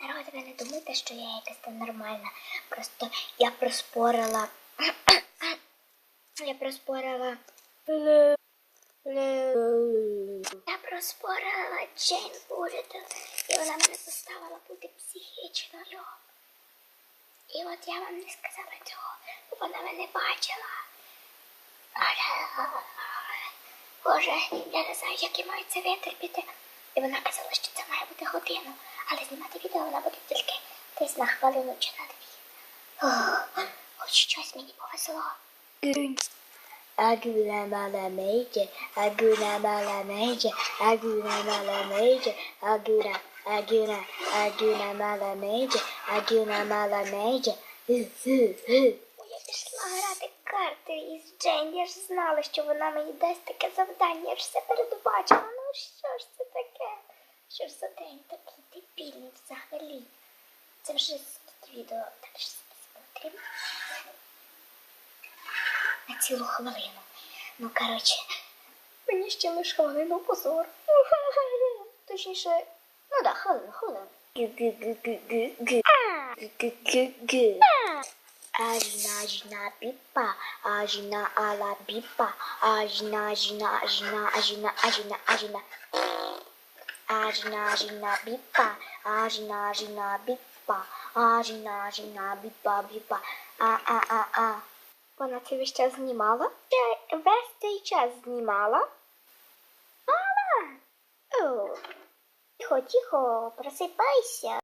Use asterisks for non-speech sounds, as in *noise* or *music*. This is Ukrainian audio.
Народ, ви не думайте, що я якась там нормальна. Просто я проспорила. Я проспорила. Я проспорила Джейн Бурітл, і вона мене заставила бути психічною. І от я вам не сказала цього, бо вона мене бачила. Боже, я не знаю, як я маю це витерпіти. І вона казала, що це має бути годину, але знімати відео вона буде тільки десь на хвилину чи на дві. Хоч щось мені повезло. Aguna malamente, aguna malamente, aguna malamente, aguna, aguna, aguna malamente, aguna malamente. Я пішла грати карти із Джейн, я ж знала, що вона мені дасть таке завдання, я ж все передбачила. Ну що ж це таке? Що ж за день такий дебільний взагалі? Це вже з відео далі смотримо на цілу хвилину. Ну, коротше, мені ще лиш хвилину позор. *laughs* Точніше, ну да, хвилину, хвилину. Ажна, ажна, піпа, ажна, ала, піпа, ажна, ажна, ажна, ажна, ажна, ажна. Ажна, ажна, піпа, ажна, ажна, піпа, ажна, ажна, піпа, піпа, а, а, а, а. Вона це весь час знімала? Весь цей час знімала? Тихо, тихо, просипайся.